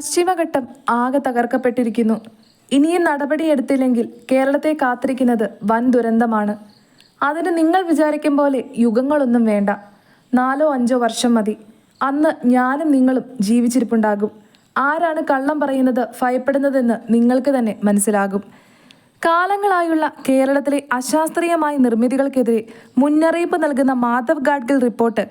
പശ്ചിമഘട്ടം ആകെ തകർക്കപ്പെട്ടിരിക്കുന്നു. ഇനിയും നടപടിയെടുത്തില്ലെങ്കിൽ കേരളത്തെ കാത്തിരിക്കുന്നത് വൻ ദുരന്തമാണ്. അതിന് നിങ്ങൾ വിചാരിക്കും പോലെ യുഗങ്ങളൊന്നും വേണ്ട. നാലോ അഞ്ചോ വർഷം മതി. അന്ന് ഞാനും നിങ്ങളും ജീവിച്ചിരിപ്പുണ്ടാകും. ആരാണ് കള്ളം പറയുന്നത് ഭയപ്പെടുന്നതെന്ന് നിങ്ങൾക്ക് തന്നെ മനസ്സിലാകും. കാലങ്ങളായുള്ള കേരളത്തിലെ അശാസ്ത്രീയമായ നിർമ്മിതികൾക്കെതിരെ മുന്നറിയിപ്പ് നൽകുന്ന മാധവ് ഗാഡ്ഗിൽ റിപ്പോർട്ട്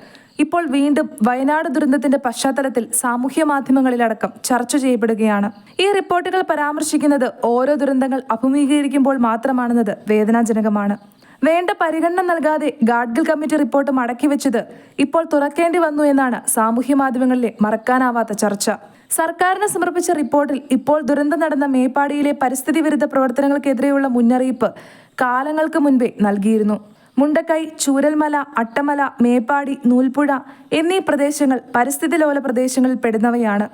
ഇപ്പോൾ വീണ്ടും വയനാട് ദുരന്തത്തിന്റെ പശ്ചാത്തലത്തിൽ സാമൂഹ്യ മാധ്യമങ്ങളിലടക്കം ചർച്ച ചെയ്യപ്പെടുകയാണ്. ഈ റിപ്പോർട്ടുകൾ പരാമർശിക്കുന്നത് ഓരോ ദുരന്തങ്ങൾ അഭിമുഖീകരിക്കുമ്പോൾ മാത്രമാണെന്നത് വേദനാജനകമാണ്. വേണ്ട പരിഗണന നൽകാതെ ഗാഡ്ഗിൽ കമ്മിറ്റി റിപ്പോർട്ട് മടക്കിവെച്ചത് ഇപ്പോൾ തുറക്കേണ്ടി വന്നു എന്നാണ് സാമൂഹ്യ മാധ്യമങ്ങളിലെ മറക്കാനാവാത്ത ചർച്ച. സർക്കാരിന് സമർപ്പിച്ച റിപ്പോർട്ടിൽ ഇപ്പോൾ ദുരന്തം നടന്ന മേപ്പാടിയിലെ പരിസ്ഥിതി വിരുദ്ധ പ്രവർത്തനങ്ങൾക്കെതിരെയുള്ള മുന്നറിയിപ്പ് കാലങ്ങൾക്ക് മുൻപേ നൽകിയിരുന്നു. മുണ്ടക്കൈ ചൂരൽമല അട്ടമല മേപ്പാടി നൂൽപ്പുഴ എന്നീ പ്രദേശങ്ങൾ പരിസ്ഥിതി ലോല പ്രദേശങ്ങളിൽ പെടുന്നവയാണ്.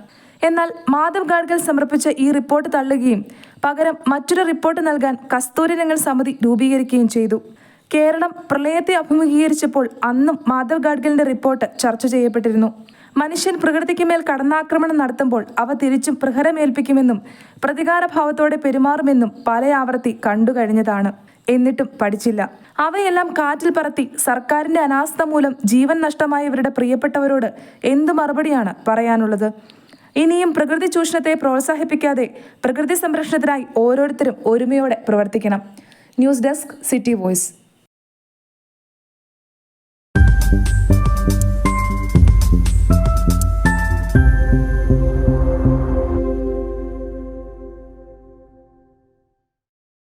എന്നാൽ മാധവ് ഗാഡ്ഗൽ സമർപ്പിച്ച ഈ റിപ്പോർട്ട് തള്ളുകയും പകരം മറ്റൊരു റിപ്പോർട്ട് നൽകാൻ കസ്തൂരിരംഗൻ സമിതി രൂപീകരിക്കുകയും ചെയ്തു. കേരളം പ്രളയത്തെ അഭിമുഖീകരിച്ചപ്പോൾ അന്നും മാധവ് ഗാഡ്ഗലിന്റെ റിപ്പോർട്ട് ചർച്ച ചെയ്യപ്പെട്ടിരുന്നു. മനുഷ്യൻ പ്രകൃതിക്ക് മേൽ കടന്നാക്രമണം നടത്തുമ്പോൾ അവ തിരിച്ചും പ്രഹരമേൽപ്പിക്കുമെന്നും പ്രതികാരഭാവത്തോടെ പെരുമാറുമെന്നും പലയാവർത്തി കണ്ടു കഴിഞ്ഞതാണ്. എന്നിട്ടും പഠിച്ചില്ല. അവയെല്ലാം കാറ്റിൽ പറത്തി സർക്കാരിന്റെ അനാസ്ഥ മൂലം ജീവൻ നഷ്ടമായവരുടെ പ്രിയപ്പെട്ടവരോട് എന്തു മറുപടിയാണ് പറയാനുള്ളത്? ഇനിയും പ്രകൃതി ചൂഷണത്തെ പ്രോത്സാഹിപ്പിക്കാതെ പ്രകൃതി സംരക്ഷണത്തിനായി ഓരോരുത്തരും ഒരുമയോടെ പ്രവർത്തിക്കണം. News desk city voice.